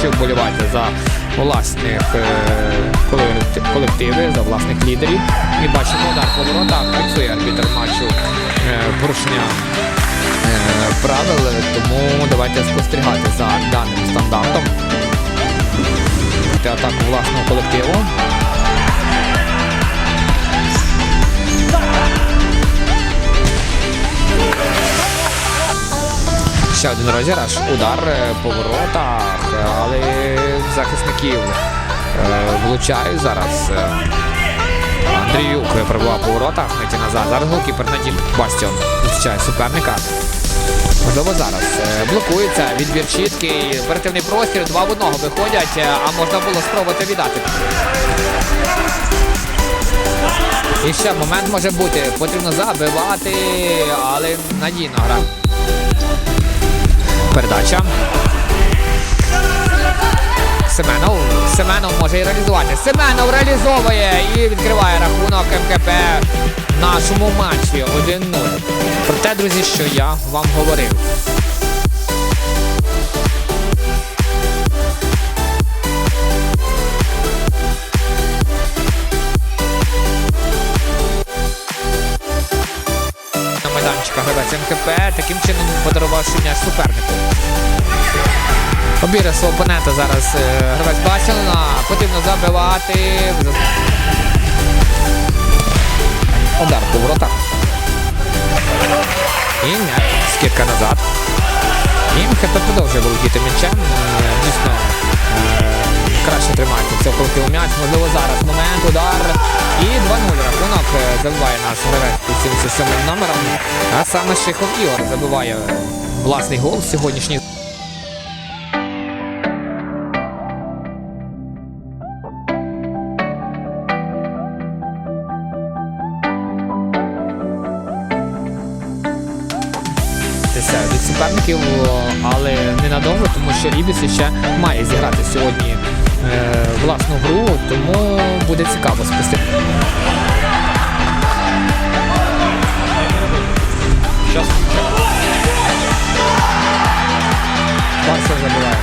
що вболівати за власних е, колектив- колективи, за власних лідерів. І бачимо удар по воротах. Працює арбітр матчу е, порушення е, правил, тому давайте спостерігати за даним стандартом. Атаку власного колективу. Ще один розіграш, удар е, по воротах, е, але захисників е, влучають зараз. Андріюк пробував по воротах, миті назад. Зараз голкіпер Надім Бастіон зустрічає суперника. Можливо, зараз блокується відбір чітки, оперативний простір, два в одного виходять, а можна було спробувати віддати. І ще момент може бути. Потрібно забивати, але надійно гра. Передача. Семенов. Семенов може і реалізувати. Семенов реалізовує і відкриває рахунок МКП в нашому матчі 1-0. Про те, друзі, що я вам говорив. Майданчиках гравець МКП таким чином подарувавши м'яч супернику. Обіре свого опонента зараз е, гравець Басіна. Потрібно забивати. Удар по воротах. І м'яч. Скидка назад. І МХП продовжує володіти м'ячем. Е, Дійсно тримається цього м'яч. Можливо, зараз момент, удар. І 2-0 рахунок забиває наш гравець під 77 номером. А саме Шихов Ігор забиває власний гол сьогоднішній. від суперників, але ненадовго, тому що Рібіс ще має зіграти сьогодні власну гру, тому буде цікаво спостерігати. Барса забиває.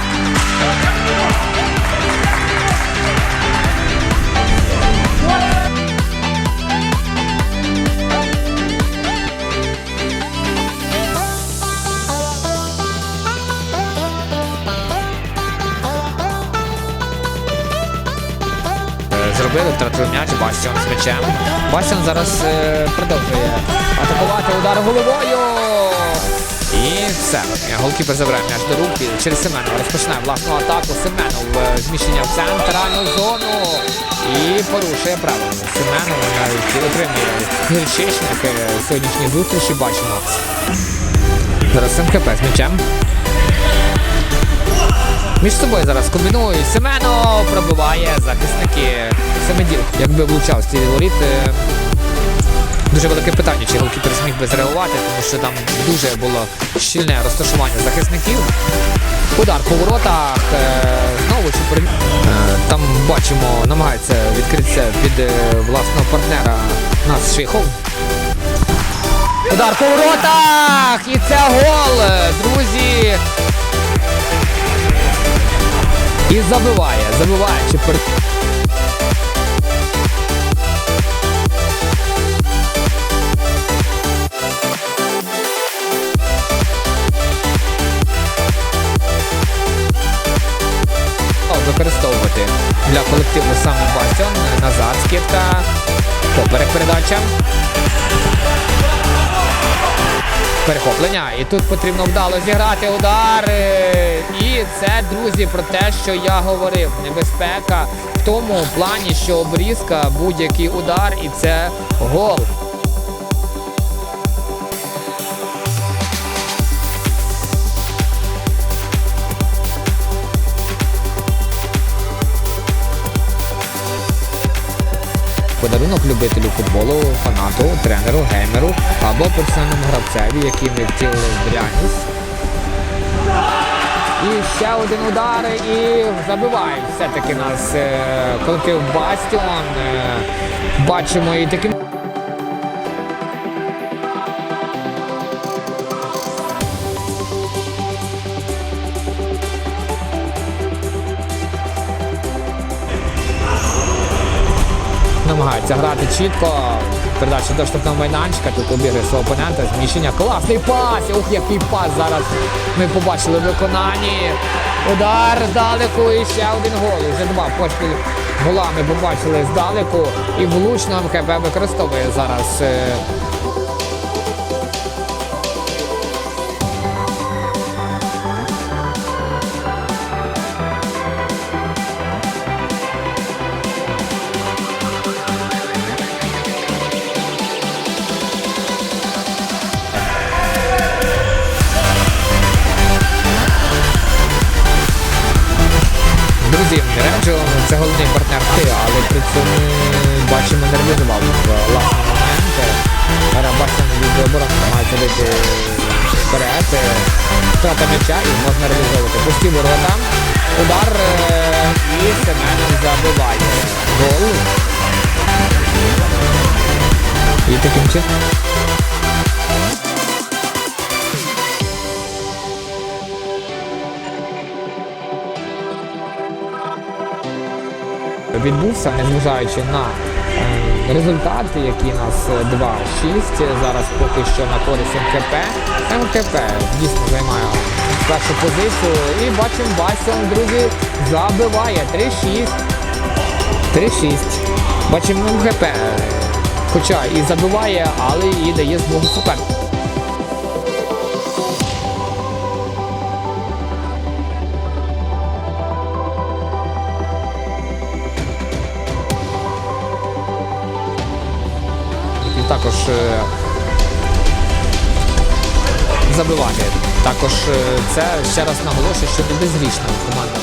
Зробили, втратили м'яч, Бастіон з м'ячем. Бастіон зараз е, продовжує атакувати удар головою. І все. Голкіпер забирає м'яч до рук і через Семенова розпочинає власну атаку. Семенов е, зміщення в центральну зону і порушує правила. Семенов навіть отримує гірчичник е, сьогоднішній зустрічі. Бачимо. Зараз МКП з м'ячем. Між собою зараз комбінують. Семенов пробиває захисники Семеділ. Якби влучав цієї воріт. е, Дуже велике питання, чи голкіпер зміг би зреагувати, тому що там дуже було щільне розташування захисників. Удар по воротах. е, Знову супер. Е, Там бачимо, намагається відкритися під е, власного партнера нас Шихов. Удар по воротах! І це гол! І забиває, забиваючи пер... Використовувати для колективу саме Бастіон. Назад скидка. Поперек передача. Перехоплення. І тут потрібно вдало зіграти удар. Е, І це, друзі, про те, що я говорив. Небезпека в тому плані, що обрізка, будь-який удар, і це гол. Подарунок любителю футболу, фанату, тренеру, геймеру або персональному гравцеві, який ми втілили в реальність. І ще один удар і забиває все-таки нас е, колектив Бастіон. Е, бачимо і таким. Намагається грати чітко. Передача до штрафного майданчика. Тут обігрує свого опонента. Зміщення. Класний пас! Ух, який пас зараз ми побачили в виконанні. Удар здалеку і ще один гол. Вже два поспіль гола ми побачили здалеку. І влучно МКБ використовує зараз. Це головний партнер ти, але при цьому бачимо не реалізував власні моменти. Бачимо від оборони намагається вийти вперед. Втрата м'яча і можна реалізовувати. Пусті ворота. Удар е, і Семенов забиває. Гол. І таким чином. Відбувся, незважаючи на е, результати, які нас е, 2-6. Зараз поки що на користь МКП. МКП дійсно займає першу позицію. І бачимо, Басіон, друзі, забиває 3-6. 3-6. Бачимо МКП. Хоча і забиває, але і дає змогу супернику. Також забивати. забиває. Також е, це ще раз наголошую, що не безгрішна команда